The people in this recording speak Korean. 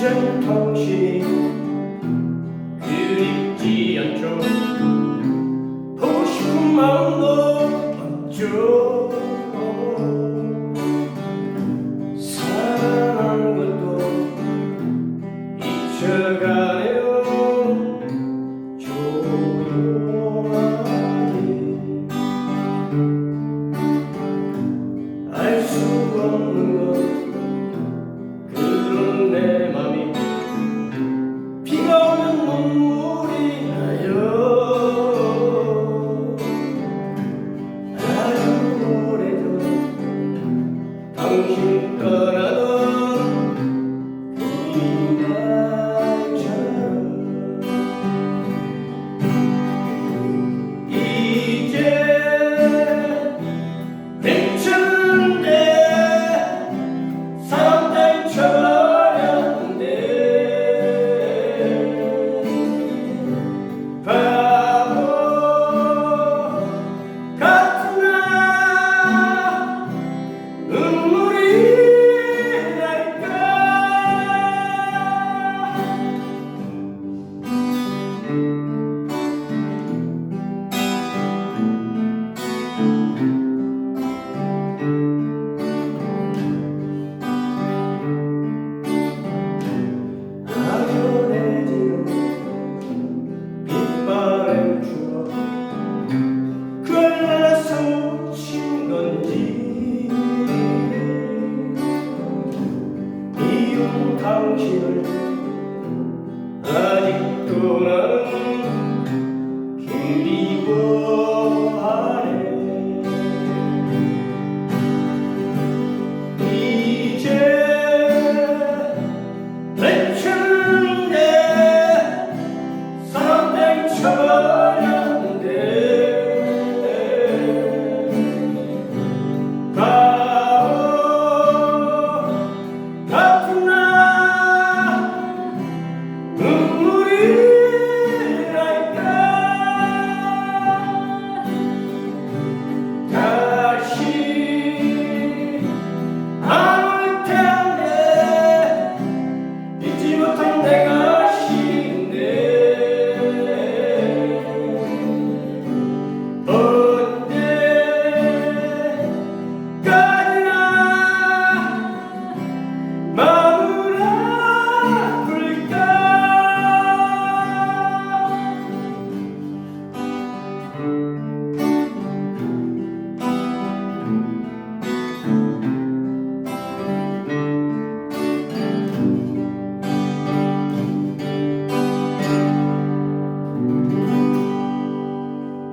이젠 당신이 그립지 않죠. 보고 싶은 마음도 사랑한 것도 잊혀가 당신 떠나 당신을 아직도 나는 그리워하네. 이제 대충 내 사랑 땡쳐봐 she